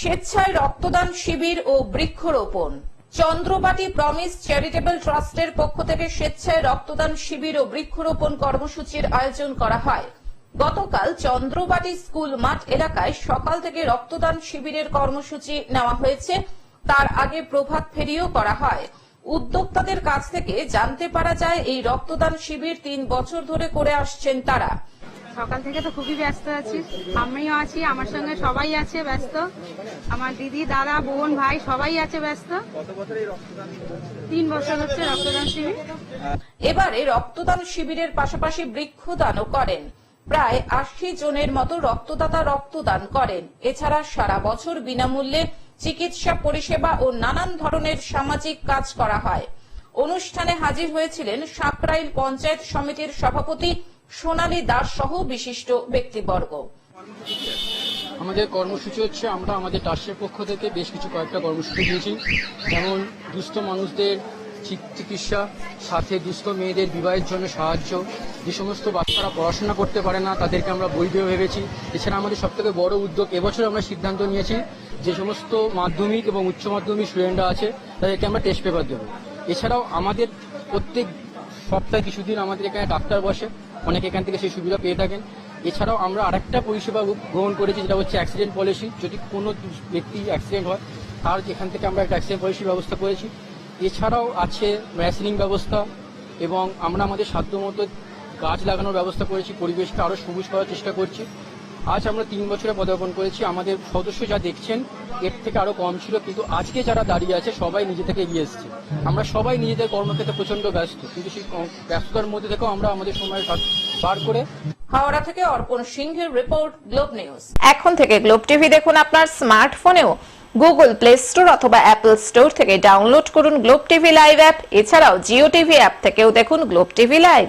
স্বেচ্ছায় রক্তদান শিবির ও বৃক্ষরোপণ। চন্দ্রবাটি প্রমিস চ্যারিটেবল ট্রাস্টের পক্ষ থেকে স্বেচ্ছায় রক্তদান শিবির ও বৃক্ষরোপণ কর্মসূচির আয়োজন করা হয়। গতকাল চন্দ্রবাটি স্কুল মাঠ এলাকায় সকাল থেকে রক্তদান শিবিরের কর্মসূচি নেওয়া হয়েছে। তার আগে প্রভাত ফেরিও করা হয়। উদ্যোক্তাদের কাছ থেকে জানতে পারা যায়, এই রক্তদান শিবির তিন বছর ধরে করে আসছেন তারা। সকাল থেকে তো খুবই ব্যস্ত আছি। আমিও আছি, আমার সঙ্গে সবাই আছে, ব্যস্ত। আমার দিদি, দাদা, বোন, ভাই সবাই আছে ব্যস্ত। তিন বছর হচ্ছে রক্তদান শিবির। এবারে রক্তদান শিবিরের পাশাপাশি বৃক্ষদানও করেন। প্রায় আশি জনের মতো রক্তদাতা রক্তদান করেন। এছাড়া সারা বছর বিনামূল্যে চিকিৎসা, পরিষেবা ও নানান ধরনের সামাজিক কাজ করা হয়। অনুষ্ঠানে হাজির হয়েছিলেন সাকরাইল পঞ্চায়েত সমিতির সভাপতি সোনালী দাস সহ বিশিষ্ট ব্যক্তিবর্গ। আমাদের কর্মসূচি হচ্ছে, আমরা আমাদের ট্রাস্টের পক্ষ থেকে বেশ কিছু কয়েকটা কর্মসূচি দিয়েছি। যেমন দুস্থ মানুষদের চিকিৎসা, সাথে দুস্থ মেয়েদের বিবাহের জন্য সাহায্য। যে সমস্ত বাচ্চারা পড়াশোনা করতে পারে না, তাদেরকে আমরা বই দিয়ে ভেবেছি। এছাড়া আমাদের সব থেকে বড় উদ্যোগ এবছর আমরা সিদ্ধান্ত নিয়েছি যে সমস্ত মাধ্যমিক এবং উচ্চ মাধ্যমিক স্টুডেন্টরা আছে, তাদেরকে আমরা টেস্ট পেপার দেবো। এছাড়াও আমাদের প্রত্যেক সপ্তাহে কিছুদিন আমাদের এখানে ডাক্তার বসে। অনেকে এখান থেকে সেই সুবিধা পেয়ে থাকেন। এছাড়াও আমরা আরেকটা পরিষেবা গ্রহণ করেছি, যেটা হচ্ছে অ্যাক্সিডেন্ট পলিসি যদি কোনো ব্যক্তি অ্যাক্সিডেন্ট হয়, তার এখান থেকে আমরা একটা অ্যাক্সিডেন্ট পলিসির ব্যবস্থা করেছি। এছাড়াও আছে ম্যাসিনিং ব্যবস্থা এবং আমরা আমাদের সাধ্যমতো গাছ লাগানোর ব্যবস্থা করেছি। পরিবেশকে আরও সবুজ করার চেষ্টা করছি। আজ আমরা তিন বছরে পদার্পণ করেছি। আমাদের সদস্য যা দেখছেন এর থেকে আরও কম ছিল কিন্তু আজকে যারা দাঁড়িয়ে আছে সবাই নিজে থেকে এগিয়ে এসছে। আমরা সবাই নিজেদের কর্মক্ষেত্রে প্রচণ্ড ব্যস্ত কিন্তু সেই ব্যস্ততার মধ্যে থেকেও আমরা আমাদের সময় বার করে হাওড়া থেকে অর্পণ সিংহের রিপোর্ট গ্লোব নিউজ। এখন থেকে গ্লোব টিভি দেখুন আপনার স্মার্টফোনেও। গুগল প্লে স্টোর অথবা অ্যাপল স্টোর থেকে ডাউনলোড করুন গ্লোব টিভি লাইভ অ্যাপ। এছাড়াও জিও টিভি অ্যাপ থেকেও দেখুন গ্লোব টিভি লাইভ।